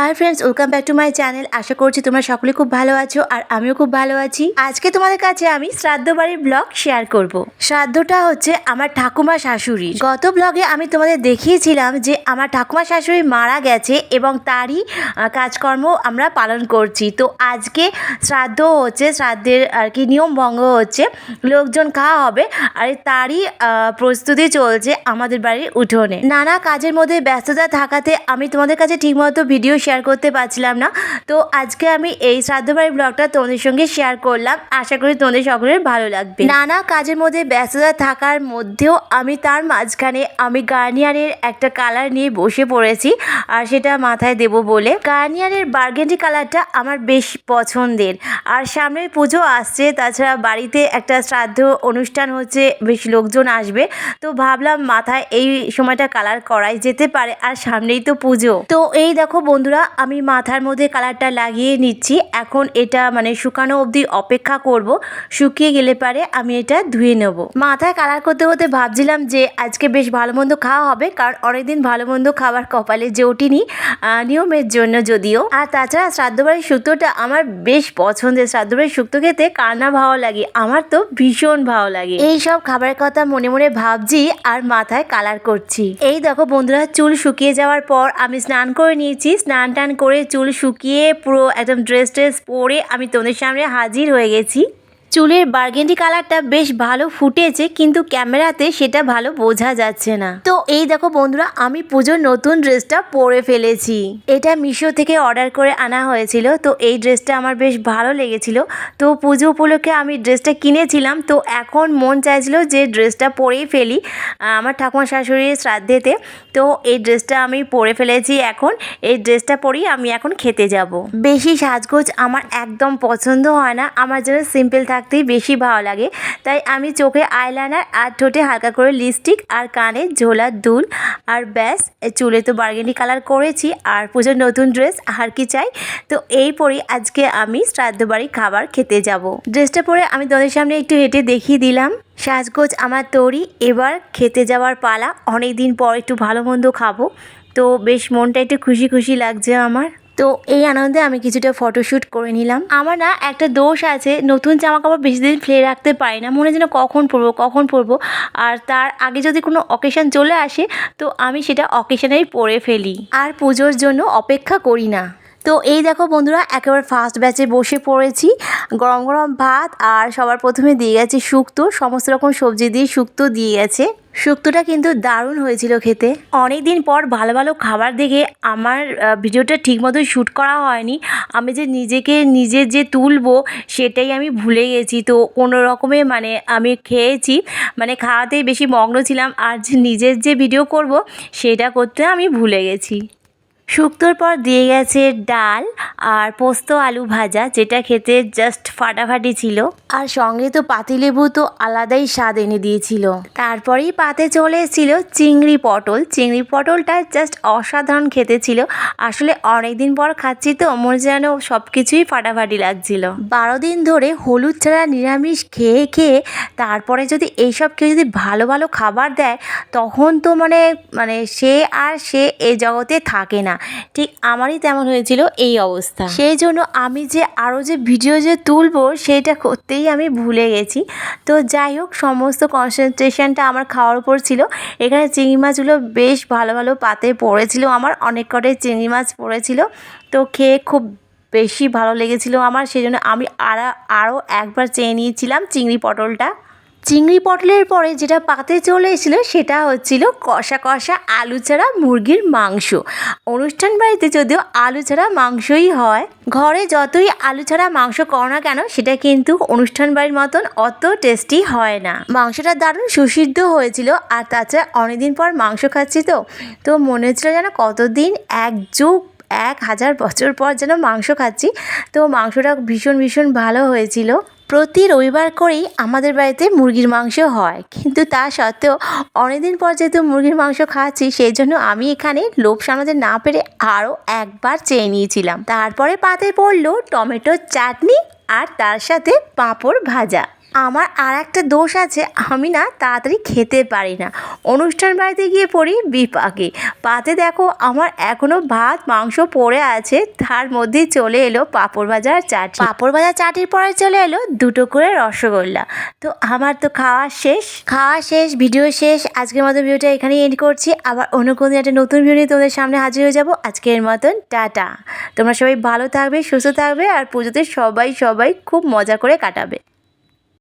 Hi friends welcome back to my channel আশা করছি তোমরা সকলে খুব ভালো আছো আর আমিও খুব ভালো আছি। আজকে তোমাদের কাছে আমি শ্রাদ্ধ বাড়ির ব্লগ শেয়ার করব। শ্রাদ্ধটা হচ্ছে আমার ঠাকুমা শাশুড়ি গত ব্লগে আমি তোমাদের দেখিয়েছিলাম যে আমার ঠাকুমা শাশুড়ি মারা গেছে এবং তারই কাজকর্ম আমরা পালন করছি। তো আজকে শ্রাদ্ধ হচ্ছে, শ্রাদ্ধের আর কি নিয়ম ভঙ্গ হচ্ছে, লোকজন খাওয়া হবে আর তারই প্রস্তুতি চলছে আমাদের বাড়ির উঠোনে। নানা কাজের মধ্যে ব্যস্ততা থাকাতে আমি তোমাদের কাছে ঠিকমতো ভিডিও শেয়ার করতে পারছিলাম না। তো আজকে আমি এই শ্রাদ্ধ বাড়ির ব্লগটা তোমাদের সঙ্গে শেয়ার করলাম। আশা করি তোমাদের সকলের ভালো লাগবে। নানা কাজের মধ্যে ব্যস্ততা থাকার মধ্যেও আমি তার মাঝখানে আমি গার্নিয়ারের একটা কালার নিয়ে বসে পড়েছি আর সেটা মাথায় দেব বলে। গার্নিয়ারের বার্গেন্ডি কালারটা আমার বেশ পছন্দের। আর সামনে পুজো আসছে, তাছাড়া বাড়িতে একটা শ্রাদ্ধ অনুষ্ঠান হচ্ছে, বেশ লোকজন আসবে। তো ভাবলাম মাথায় এই সময়টা কালার করাই যেতে পারে আর সামনেই তো পুজো। তো এই দেখো বন্ধুরা, আমি মাথার মধ্যে কালারটা লাগিয়ে নিচ্ছি। এখন এটা মানে শুকানো অবধি অপেক্ষা করব। শুকিয়ে গেলে পারে আমি এটা ধুয়ে নেব। মাথায় কালার করতে করতে ভাবছিলাম যে আজকে বেশ ভালো মন্দ খাওয়া হবে, কারণ অনেকদিন ভালো মন্দ খাবার কপালে যে ওঠেনি নিয়মের জন্য যদিও। আর তাছাড়া শ্রাদ্ধবাড়ির শুক্তোটা আমার বেশ পছন্দের। শ্রাদ্ধবাড়ির শুক্তো খেতে কার না ভালো লাগে? আমার তো ভীষণ ভালো লাগে। এই সব খাবারের কথা মনে মনে ভাবছি আর মাথায় কালার করছি। এই দেখো বন্ধুরা, চুল শুকিয়ে যাওয়ার পর আমি স্নান করে নিয়েছি। স্নান টান করে চুল শুকিয়ে পুরো একদম ড্রেস ট্রেস পরে আমি তোমাদের সামনে হাজির হয়ে গেছি। চুলের বার্গেন্ডি কালারটা বেশ ভালো ফুটেছে, কিন্তু ক্যামেরাতে সেটা ভালো বোঝা যাচ্ছে না। তো এই দেখো বন্ধুরা, আমি পুজোর নতুন ড্রেসটা পরে ফেলেছি। এটা মিশো থেকে অর্ডার করে আনা হয়েছিল, তো এই ড্রেসটা আমার বেশ ভালো লেগেছিল। তো পুজো উপলক্ষে আমি ড্রেসটা কিনেছিলাম, তো এখন মন চাইছিল যে ড্রেসটা পরেই ফেলি আমার ঠাকুমা শাশুড়ির শ্রাদ্ধেতে। তো এই ড্রেসটা আমি পরে ফেলেছি এখন, এই ড্রেসটা পরেই আমি এখন খেতে যাব। বেশি সাজগোজ আমার একদম পছন্দ হয় না, আমার যেন সিম্পল থাকতেই বেশি ভালো লাগে। তাই আমি চোখে আইলাইনার আর ঠোঁটে হালকা করে লিপস্টিক আর কানে ঝোলার দুল আর ব্যাস চুলে তো বার্গেনি কালার করেছি আর পুজোর নতুন ড্রেস আর কি চাই? তো এই পরেই আজকে আমি শ্রাদ্ধ বাড়ি খাবার খেতে যাব। ড্রেসটা পরে আমি তোদের সামনে একটু হেঁটে দেখিয়ে দিলাম। সাজগোজ আমার তৈরি, এবার খেতে যাওয়ার পালা। অনেক দিন পর একটু ভালো মন্দ খাব। তো বেশ মনটা একটু খুশি খুশি লাগছে আমার। তো এই আনন্দে আমি কিছুটা ফটোশ্যুট করে নিলাম। আমার না একটা দোষ আছে, নতুন জামা কাপড় বেশি দিন ফেলে রাখতে পারি না, মনে যেন কখন পরবো কখন পরবো। আর তার আগে যদি কোনো অকেশন চলে আসে, তো আমি সেটা অকেশনেই পরে ফেলি। আর পুজোর জন্য অপেক্ষা করি না। তো এই দেখো বন্ধুরা, একেবারে ফার্স্ট ব্যাচে বসে পড়েছি। গরম গরম ভাত আর সবার প্রথমে দিয়ে গেছে শুক্তো। সমস্ত রকম সবজি দিয়ে শুক্তো দিয়ে গেছে। শুক্তোটা কিন্তু দারুণ হয়েছিল খেতে। অনেক দিন পর ভালো ভালো খাবার দেখে আমার ভিডিওটা ঠিকমতো শ্যুট করা হয়নি। আমি যে নিজেকে নিজে যে তুলবো সেটাই আমি ভুলে গেছি। তো কোনো রকমে মানে আমি খেয়েছি মানে খাওয়াতেই বেশি মগ্ন ছিলাম। আর যে নিজের যে ভিডিও করব সেটা করতে আমি ভুলে গেছি। শুক্তোর পর দিয়ে গেছে ডাল আর পোস্ত আলু ভাজা, যেটা খেতে জাস্ট ফাটাফাটি ছিল। আর সঙ্গে তো পাতিলেবু তো আলাদাই স্বাদ এনে দিয়েছিল। তারপরেই পাতে চলে এসেছিল চিংড়ি পটল। চিংড়ি পটলটা জাস্ট অসাধারণ খেতে ছিল। আসলে অনেক দিন পর খাচ্ছি তো, মনে যেন সব কিছুই ফাটাফাটি লাগছিল। বারো দিন ধরে হলুদ ছাড়া নিরামিষ খেয়ে খেয়ে, তারপরে যদি এইসব কেউ যদি ভালো ভালো খাবার দেয়, তখন তো মানে মানে সে আর সে এ জগতে থাকে না। ঠিক আমারই তেমন হয়েছিল এই অবস্থা। সেই জন্য আমি যে আরও যে ভিডিও যে তুলবো সেটা করতেই আমি ভুলে গেছি। তো যাই হোক, সমস্ত কনসেন্ট্রেশনটা আমার খাওয়ার উপর ছিল। এখানে চিংড়ি মাছগুলো বেশ ভালো ভালো পাতে পড়েছিল আমার, অনেক কটাই চিংড়ি মাছ পড়েছিল। তো খেয়ে খুব বেশি ভালো লেগেছিল আমার সেই জন্য আমি আরও আরও একবার চেয়ে নিয়েছিলাম চিংড়ি পটলটা। চিংড়ি পটলের পরে যেটা পাতে চলে এসেছিল সেটা হচ্ছিল কষা কষা আলু ছাড়া মুরগির মাংস। অনুষ্ঠান বাড়িতে যদিও আলু ছাড়া মাংসই হয়, ঘরে যতই আলু ছাড়া মাংস করো না কেন, সেটা কিন্তু অনুষ্ঠান বাড়ির মতন অত টেস্টি হয় না। মাংসটা দারুণ সুসিদ্ধ হয়েছিল আর তাছাড়া অনেকদিন পর মাংস খাচ্ছি তো। তো মনে হচ্ছিল যেন কতদিন, এক যুগ, এক হাজার বছর পর যেন মাংস খাচ্ছি। তো মাংসটা ভীষণ ভীষণ ভালো হয়েছিল। প্রতি রবিবার করেই আমাদের বাড়িতে মুরগির মাংস হয়। কিন্তু তা সত্ত্বেও অনেকদিন পর যেহেতু মুরগির মাংস খাচ্ছি, সেই জন্য আমি এখানে লোভ সামলাতে না পেরে আরও একবার চেয়ে নিয়েছিলাম। তারপরে পাতে পড়ল টমেটোর চাটনি আর তার সাথে পাঁপড় ভাজা। আমার আর একটা দোষ আছে আমি না তাড়াতাড়ি খেতে পারি না। অনুষ্ঠান বাড়িতে গিয়ে পড়ি বিপাকে। পাতে দেখো আমার এখনও ভাত মাংস পড়ে আছে তার মধ্যেই চলে এলো পাঁপড় ভাজা আর চাটনি। পাঁপড় ভাজা চাটির পরে চলে এলো দুটো করে রসগোল্লা। তো আমার তো খাওয়া শেষ। খাওয়া শেষ ভিডিও শেষ। আজকের মতো ভিডিওটা এখানেই এন্ড করছি। আবার অন্য কোনো দিন একটা নতুন ভিডিও নিয়ে তোমাদের সামনে হাজির হয়ে যাব। আজকের মতন টাটা। তোমরা সবাই ভালো থাকবে সুস্থ থাকবে আর পুজোতে সবাই সবাই খুব মজা করে কাটাবে।